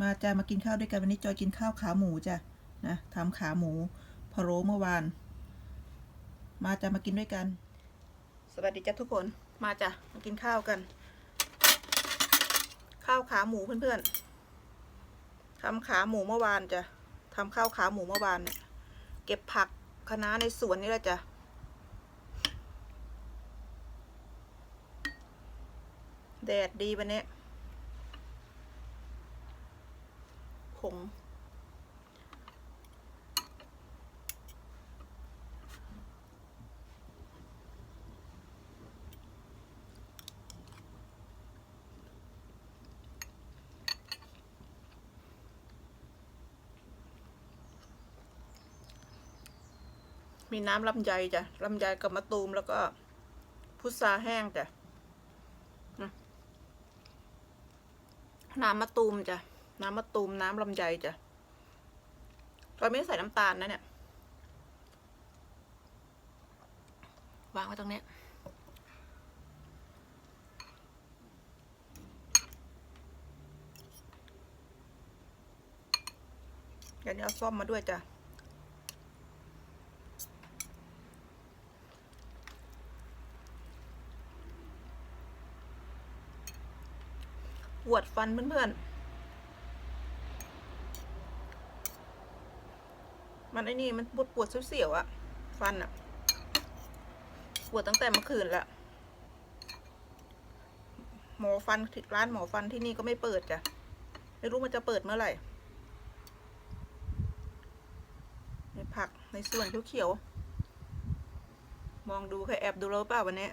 มาจ้ามากินข้าวด้วยกันวันนี้จอยกินข้าวขาหมูจ้ะนะทำขาหมูพะโล้เมื่อวาน มาจ้ามากินด้วยกัน สวัสดีจ้ะทุกคนมาจ้ะมากินข้าวกัน ข้าวขาหมูเพื่อนๆทำขาหมูเมื่อวานจ้ะทำข้าวขาหมูเมื่อวานเนี่ยเก็บผักคะน้าในสวนนี่แหละจ้ะแดดดีวันนี้ ผงมีน้ำลำไยจ้ะลำไยกับมะตูมแล้วก็พุทราแห้งจ้ะน้ำมะตูมจ้ะ น้ำมะตูมน้ำลำไยจ้ะเราไม่ได้ใส่น้ำตาลนะเนี่ยวางไว้ตรงนี้เดี๋ยวนี้เอาส้มมาด้วยจ้ะปวดฟันเพื่อนๆ มันไอ้นี่มันปวดปวดเสียวๆอะฟันอะปวดตั้งแต่เมื่อคืนละหมอฟันร้านหมอฟันที่นี่ก็ไม่เปิดจ้ะไม่รู้มันจะเปิดเมื่อไหร่ในผักในส่วนเขียวๆมองดูใครแอบดูเราเปล่าวันนี้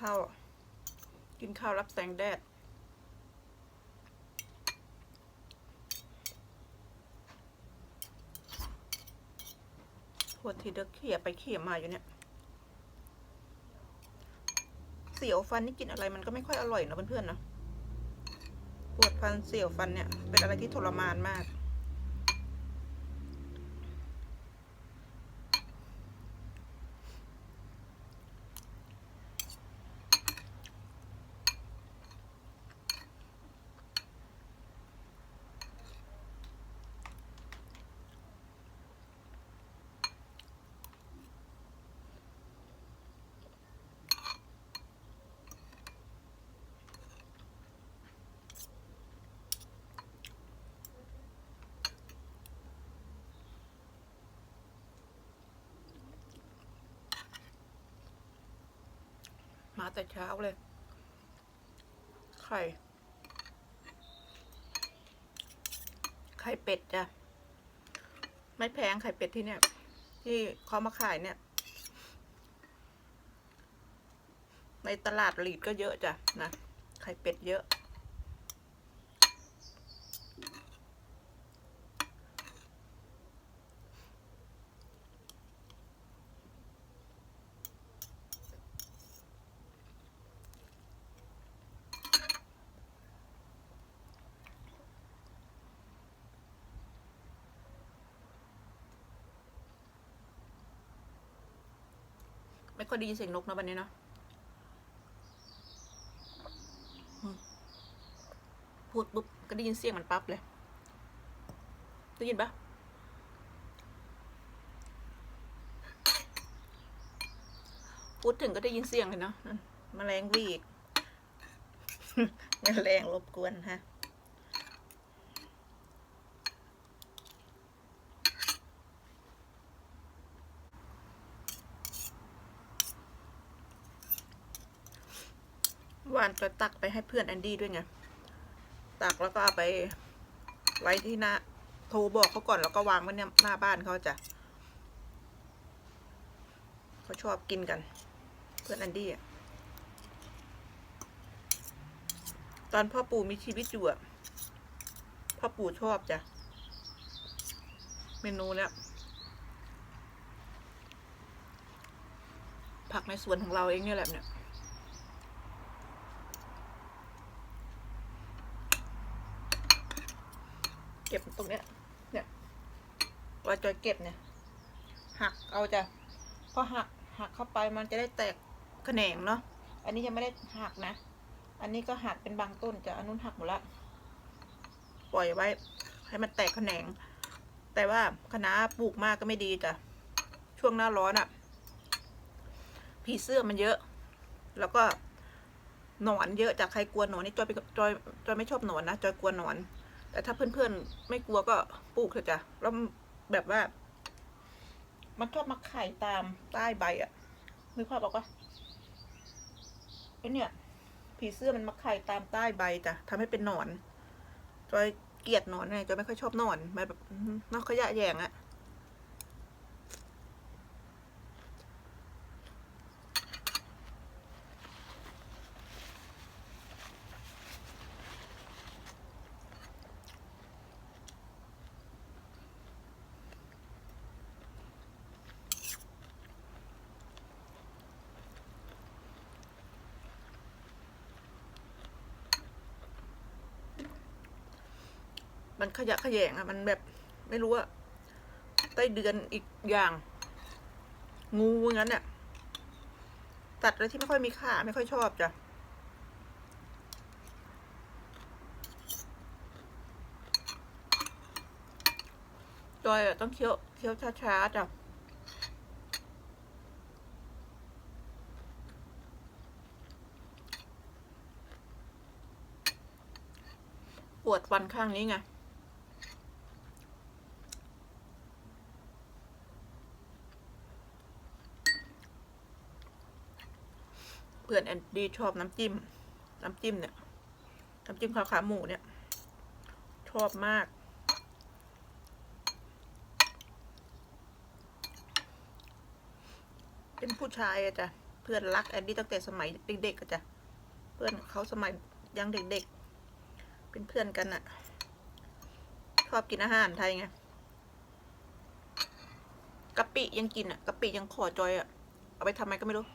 ข้าว กินข้าวรับแสงแดดปวดทีเดียวเขี่ยไปเขี่ยมาอยู่เนี่ย เสียวฟันนี่กินอะไรมันก็ไม่ค่อยอร่อยนะเพื่อนๆนะปวดฟันเสียวฟันเนี่ย เป็นอะไรที่ทรมานมาก แต่เช้าเลย ไข่ ไข่เป็ดจ้ะ ไม่แพงไข่เป็ดที่เนี่ย ที่เขามาขายเนี่ย ในตลาดหลีดก็เยอะจ้ะนะ ไข่เป็ดเยอะ ไม่ค่อยไดีเสียงนกนะวันนี้เนาะพูดปุ๊บก็ได้ยินเสียงมันปั๊บเลยได้ยินปะพูดถึงก็ได้ยินเสียงเลยเนาะแมลงวีกแมลงรบกวนฮะ วานจะตักไปให้เพื่อนแอนดี้ด้วยไง ตักแล้วก็เอาไปไว้ที่หน้า โทรบอกเขาก่อนแล้วก็วางไว้เนี่ยหน้าบ้านเขาจะเขาชอบกินกัน เพื่อนแอนดี้อะตอนพ่อปู่มีชีวิตอยู่อะพ่อปู่ชอบจ้ะ เมนูเนี้ยผักในสวนของเราเองเนี่ยแหละเนี่ย เก็บตรงเนี้ย เนี่ยว่าจอยเก็บเนี่ย หักเอาจะพอหักหักเข้าไปมันจะได้แตกแขนงเนาะ อันนี้ยังไม่ได้หักนะ อันนี้ก็หักเป็นบางต้นจะอันนู้นหักหมดละ ปล่อยไว้ ให้มันแตกแขนง แต่ว่าคณะปลูกมากก็ไม่ดีจ้ะ ช่วงหน้าร้อนอะ่ะ ผีเสื้อมันเยอะ แล้วก็หนอนเยอะจากใครกลัวหนอนนี่จอยไปจอยจอยไม่ชอบหนอนนะจอยกลัวหนอน แต่ถ้าเพื่อนๆ ไม่กลัวก็ปลูกเถอะจ้ะแล้วแบบว่า มันชอบมาไข่ตามใต้ใบอะ่ะนึกภาพออกปะไอเนี่ย ผีเสื้อมันมาไข่ตามใต้ใบจ้ะทำให้เป็นหนอนจอยเกลียดหนอนไงจอยไม่ค่อยชอบหนอนมันแบบนอกขยะแยงอะ มันขยะแขยงอะมันแบบไม่รู้อะใต้เดือนอีกอย่าง งูงั้นเนี่ยตัดอะไรที่ไม่ค่อยมีค่าไม่ค่อยชอบจ้ะจอยต้องเคี้ยวเคี้ยวช้าๆจ้ะปวดฟันข้างนี้ไง พื่อนแอนดี้ชอบน้ำจิ้ม น้ำจิ้มเนี่ย น้ำจิ้มขาขาหมูเนี่ย ชอบมากเป็นผู้ชายอะจ้ะเพื่อนรักแอนดี้ตั้งแต่สมัยเด็กๆอะจ้ะเพื่อนเขาสมัยยังเด็กๆ เป็นเพื่อนกันอะชอบกินอาหารไทยไงกะปิยังกินอะกะปิยังขอจอยอะเอาไปทำไมก็ไม่รู้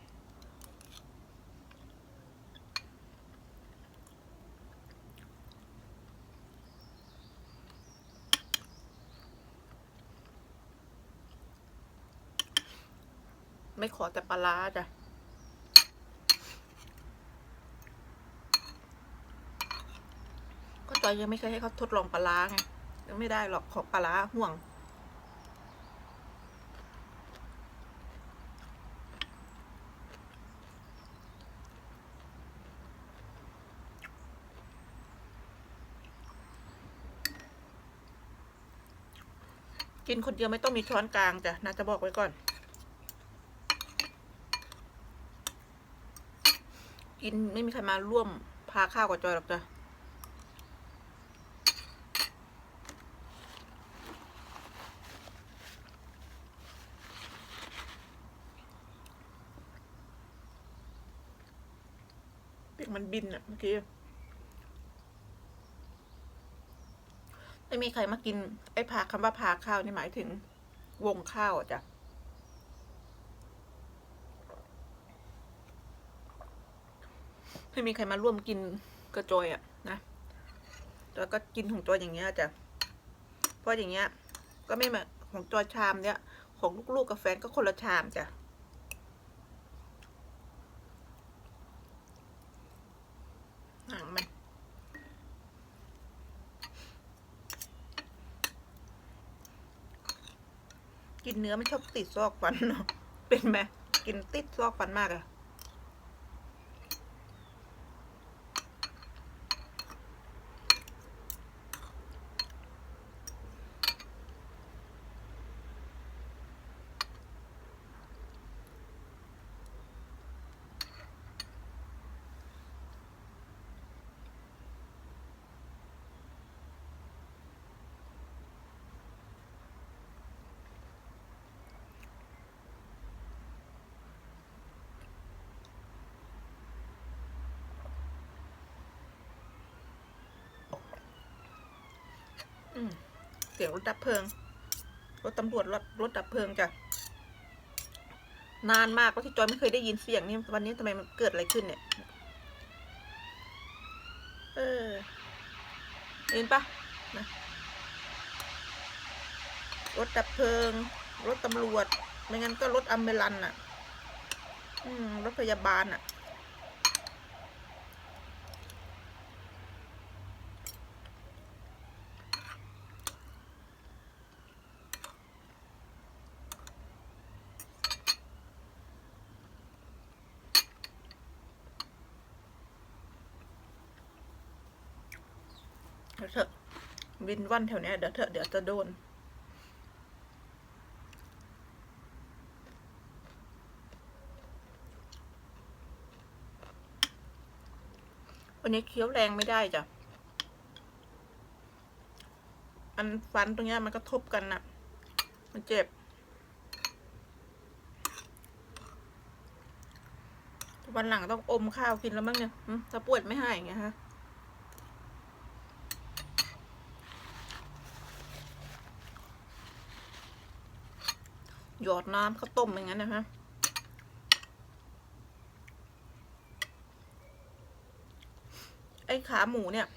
ขอแต่ปลาร้าจ้ะก็จอยยังไม่เคยให้เขาทดลองปลาร้าไงยังไม่ได้หรอกของปลาร้าห่วง กินคนเดียวไม่ต้องมีช้อนกลางจ้ะนะจะบอกไว้ก่อน กินไม่มีใครมาร่วมพาข้าวกับจอยหรอกจ้ะเปีกมันบินอะเมื่อกี้ไม่มีใครมากินไอ้พาคำว่าพาข้าวนี่หมายถึงวงข้าวอะจ้ะ ไม่มีใครมาร่วมกินกระจอยอะนะแล้วก็กินของจอยอย่างเงี้ยจ้ะเพราะอย่างเงี้ย ก็ไม่มาของจอยชามเนี้ยของลูกๆกับแฟนก็คนละชามจ้ะหางมันกินเนื้อไม่ชอบติดซอกฟันเนาะเป็นไหมกินติดซอกฟันมากอะ เสียงรถดับเพลิง รถตำรวจรถรถดับเพลิงจ้ะ นานมากแล้วที่จอยไม่เคยได้ยินเสียงนี่วันนี้ทำไมมันเกิดอะไรขึ้นเนี่ย เออเห็นปะนะรถดับเพลิง รถตำรวจ ไม่งั้นก็รถอัมเบลันน่ะ อืม รถพยาบาลน่ะดี๋ยวเถอะ วินวันแถวเนี้ยเดี๋ยวเถอะเดี๋ยวจะโดน วันนี้เคี้ยวแรงไม่ได้จ้ะ อันฟันตรงเนี้ยมันก็ทบกันน่ะ มันเจ็บวันหลังต้องอมข้าวกินแล้วมั้งเนี่ยหึถ้าปวดไม่หายอย่างฮะ หยอดน้ำข้าวต้มอย่างนั้นนะฮะไอ้ขาหมูเนี่ย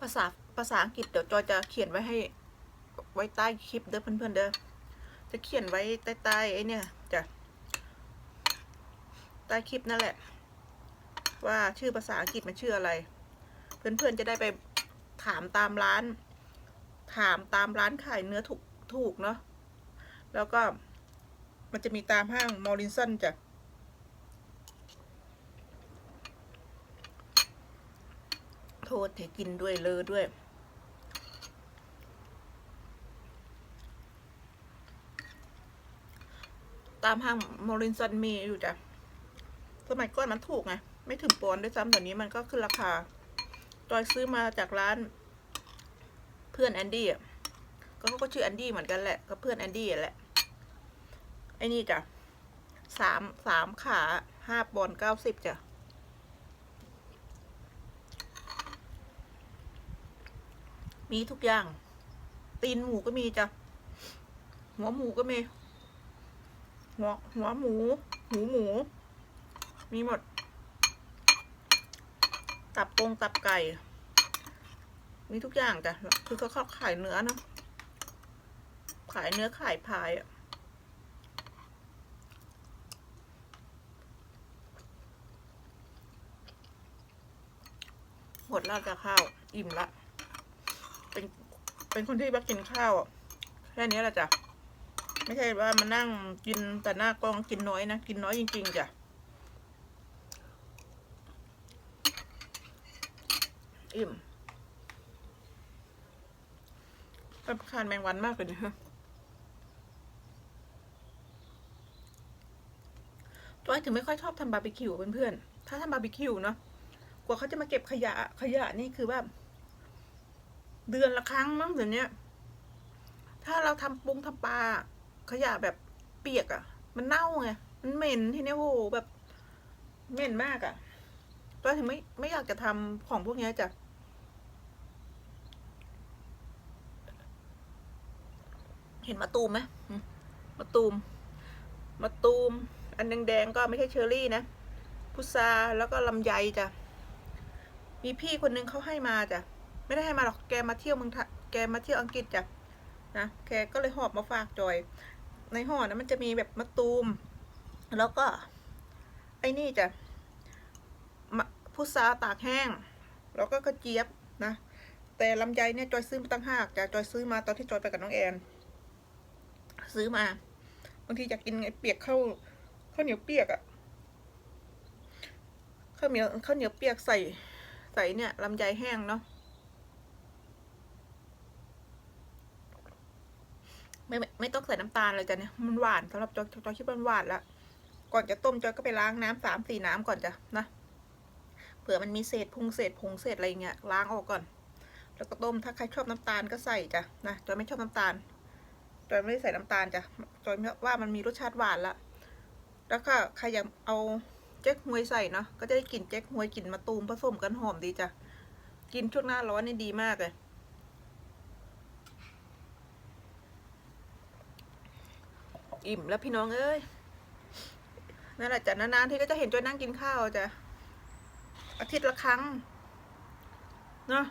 ภาษาภาษาอังกฤษเดี๋ยวจอยจะเขียนไว้ให้ไว้ใต้คลิปเด้อเพื่อนๆเด้อจะเขียนไว้ใต้ใต้ไอ้เนี่ยจะใต้คลิปนั่นแหละ ว่าชื่อภาษาอังกฤษมันชื่ออะไร เพื่อนๆจะได้ไปถามตามร้าน ถามตามร้านขายเนื้อถูกถูกเนาะ แล้วก็มันจะมีตามห้างมอรินสันจ้ะโทษให้กินด้วยเลอด้วย ตามห้างมอรินสันมีอยู่จ้ะ สมัยก่อนมันถูกไง ไม่ถึงปอนด้วยซ้ำต่นี้มันก็ขึ้นราคาจอยซื้อมาจากร้านเพื่อนแอนดี้อะ ก็เขาก็ชื่อแอนดี้เหมือนกันแหละ ก็เพื่อนแอนดี้แหละ อ้นี่จ้ะสามสามขาห้าปอนเก้าสิบจ้ะมีทุกอย่าง ตีนหมูก็มีจ้ะ หัวหมูก็มี หัวหัวหมู หูหมู มีหมด ตับปงตับไก่ มีทุกอย่างจ้ะ คือเขาเขาขายเนื้อเนาะขายเนื้อขายพายอะ ดแล้วจะข้าว อิ่มละ เป็นเป็นคนที่บักกินข้าวแค่นี้แหละจ้ะไม่ใช่ว่ามานั่งกินแต่หน้ากล้องกินน้อยนะ กินน้อยจริงๆจ้ะอิ่มรำคาญแมงวันมากเลยนะฮะตัวอถึงไม่ค่อยชอบทำบาร์บีคิวเพื่อนๆ ถ้าทำบาร์บีคิวเนาะ กว่าเขาจะมาเก็บขยะขยะนี่คือว่าเดือนละครั้งมั้งเดี๋ยวนี้ถ้าเราทำปุงทำปลาขยะแบบเปียกอะ่ะ มันเน่าไงมันเหม็นทีเนี้ยโหแบบเหม็นมากอะ่ะตัวถึงไม่ไม่อยากจะทำของพวกเนี้ยจ้ะเห็นมะตูมไหมมะตูมมะตูม อันแดงๆก็ไม่ใช่เชอร์รี่นะพุทราแล้วก็ลำไยจ้ะ มีพี่คนนึงเขาให้มาจ้ะไม่ได้ให้มาหรอกแกมาเที่ยวเมืองแกมาเที่ยวอังกฤษจ้ะนะแกก็เลยหอบมาฝากจอย ในห่อนะมันจะมีแบบมะตูม แล้วก็ ไอ้นี่จ้ะพุทราตากแห้ง แล้วก็กระเจี๊ยบนะ แต่ลำไยเนี่ยจอยซื้อมาตั้งห้ากจ้ะจอยซื้อมาตอนที่จอยไปกับน้องแอน ซื้อมาบางทีอยากกินไงเปียกข้าวข้าวเหนียวเปียกอะข้าวเหนียวข้าวเหนียวเปียกใส่ ใส่เนี่ยลำไยแห้งเนาะไม่ไม่ต้องใส่น้ำตาลเลยจ้ะเนี่ยมันหวานสำหรับจอยจอยคิดว่ามันหวานละก่อนจะต้มจอยก็ไปล้างน้ำสามสี่น้ำก่อนจ้ะนะเผื่อมันมีเศษพุงเศษผงเศษอะไรเงี้ยล้างออกก่อน แล้วก็ต้มถ้าใครชอบน้ำตาลก็ใส่จ้ะนะจอยไม่ชอบน้ำตาลจอยไม่ได้ใส่น้ำตาลจ้ะจอยว่ามันมีรสชาติหวานละแล้วก็ใครอยากเอา เจ๊กฮวยใส่เนาะก็จะได้กลิ่นเจ๊กฮวยกลิ่นมะตูมผสมกันหอมดีจ้ะกินช่วงหน้าร้อนนี่ดีมากเลยอิ่มแล้วพี่น้องเอ้ยนั่นแหละจ้ะนานๆที่ก็จะเห็นจอยนั่งกินข้าวจ้ะอาทิตย์ละครั้งเนาะ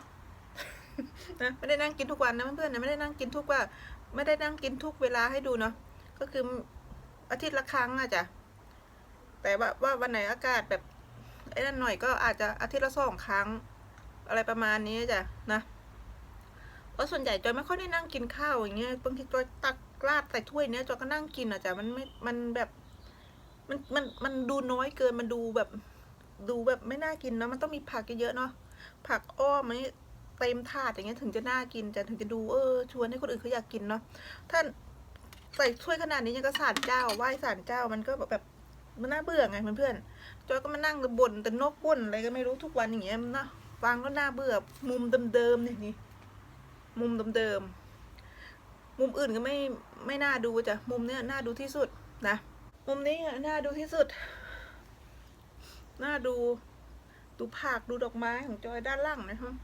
นะไม่ได้นั่งกินทุกวันนะเพื่อนๆนะไม่ได้นั่งกินทุกว่า ไม่ได้นั่งกินทุกเวลาให้ดูเนาะก็คืออาทิตย์ละครั้งอะจ้ะ แต่ว่าว่าวันไหนอากาศแบบไอ้นั่นหน่อยก็อาจจะอาทิตย์ละสองครั้ง อะไรประมาณนี้จ้ะนะเพราะส่วนใหญ่จอยไม่ค่อยได้นั่งกินข้าวอย่างเงี้ยบางทีจอยตักราดใส่ถ้วยเนี้ยจอยก็นั่งกินอะจ้ะมันไม่มันแบบมันมันมันดูน้อยเกินมันดูแบบดูแบบไม่น่ากินเนาะมันต้องมีผักเยอะๆเนาะผักอ้อมมันเต็มถาดอย่างเงี้ยถึงจะน่ากินจะถึงจะดูเออชวนให้คนอื่นเขาอยากกินเนาะท่านใส่ถ้วยขนาดนี้ยังก็สารเจ้าไหว้สารเจ้ามันก็แบบ มันน่าเบื่อไงเพื่อนๆจอยก็มานั่งบ่นแต่นกบ่นอะไรก็ไม่รู้ทุกวันอย่างเงี้ยนะฟังก็น่าเบื่อ มุมเดิมๆนี่นี่มุมเดิมๆมุมอื่นก็ไม่ไม่น่าดูจ้ะมุมเนี้ยน่าดูที่สุดนะมุมนี้น่าดูที่สุดน่าดูดูผักดูดอกไม้ของจอยด้านล่างนะครับ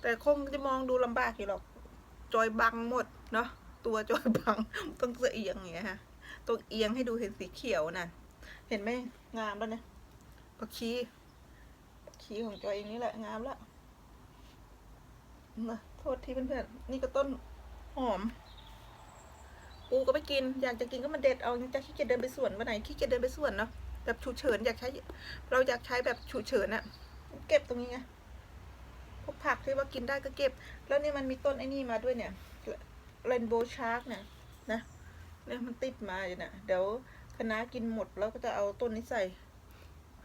แต่คงจะมองดูลำบากอยู่หรอก จอยบังหมดเนาะตัวจอยบังต้องเอียงอย่างเงี้ยฮะต้องเอียงให้ดูเห็นสีเขียวน่ะ เห็นไหมงามแล้วเนี่ยผักชีผักชีของจอยเองนี่แหละงามแล้วนะโทษทีเพื่อนๆนี่ก็ต้นหอม ปูก็ไม่กิน อยากจะกินก็มาเด็ดเอาจะขี้เกียจเดินไปสวนวันไหนขี้เกียจเดินไปสวนเนาะแบบฉุกเฉินอยากใช้ เราอยากใช้แบบฉุกเฉินอะเก็บตรงนี้ไงพวกผักที่ว่ากินได้ก็เก็บ แล้วนี่มันมีต้นไอ้นี่มาด้วยเนี่ยเรนโบว์ชาร์กเนี่ยนะเนี่ยมันติดมาอยู่เนี่ยเดี๋ยว คณะกินหมดแล้วก็จะเอาต้นนี้ใส่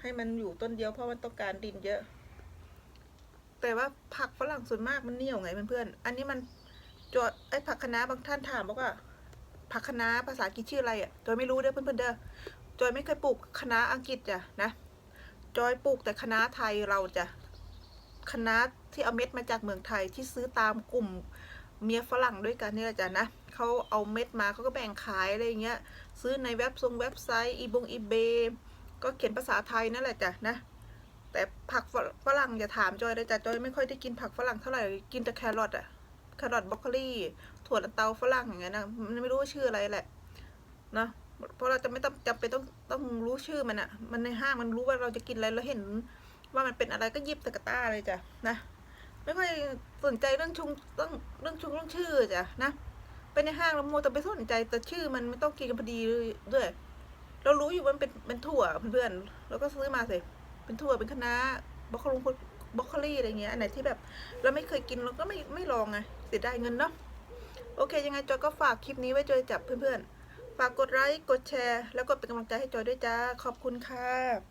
ให้มันอยู่ต้นเดียวเพราะมันต้องการดินเยอะ แต่ว่าผักฝรั่งส่วนมากมันเหนียวไงเพื่อนๆอันนี้มันจอดไอ้ผักคะน้าบางท่านถามบอกว่า ผักคะน้าภาษาอังกฤษชื่ออะไรอะจอยไม่รู้เด้อเพื่อนๆเด้อจอยไม่เคยปลูกคะน้าอังกฤษจ้ะนะจอยปลูกแต่คะน้าไทยเราจะคะน้าที่เอาเม็ดมาจากเมืองไทยที่ซื้อตามกลุ่มเมียฝรั่งด้วยกันนี่แหละจ้ะนะเขาเอาเม็ดมาเขาก็แบ่งขายอะไรอย่างเงี้ย ซื้อในเว็บทรงเว็บไซต์อีบงอีเบก็เขียนภาษาไทยนั่นแหละจ้ะนะแต่ผักฝรั่งอย่าถามจอยเลยจ้ะจอยไม่ค่อยได้กินผักฝรั่งเท่าไหร่กินแต่แครอทอะแครอทบรอกโคลีถั่วลันเตาฝรั่งอย่างเงี้ยนะมันไม่รู้ชื่ออะไรแหละนะเพราะเราจะไม่ต้องจำเป็นต้องต้องรู้ชื่อมันอะมันในห้างมันรู้ว่าเราจะกินอะไรแล้วเห็นว่ามันเป็นอะไรก็หยิบตะกต้าเลยจ้ะนะไม่ค่อยสนใจเรื่องชุงต้องเรื่องชุงเรื่องชื่อจ้ะนะ ไปในห้างเราโมวแต่ไปสนใจแต่ชื่อมันไม่ต้องกินกันพอดีด้วย เรารู้อยู่ว่ามันเป็นเป็นถั่วเพื่อนๆเราก็ซื้อมาสิเป็นถั่วเป็นคะน้าบรอกคลีบรอกคลีอะไรเงี้ยอันไหนที่แบบ เราไม่เคยกินเราก็ไม่ไม่ลองไงเสียดายเงินเนาะโอเค ยังไงจอยก็ฝากคลิปนี้ไว้จอยจับเพื่อนๆฝากกดไลค์กดแชร์ แล้วก็เป็นกำลังใจให้จอยด้วยจ้าขอบคุณค่ะ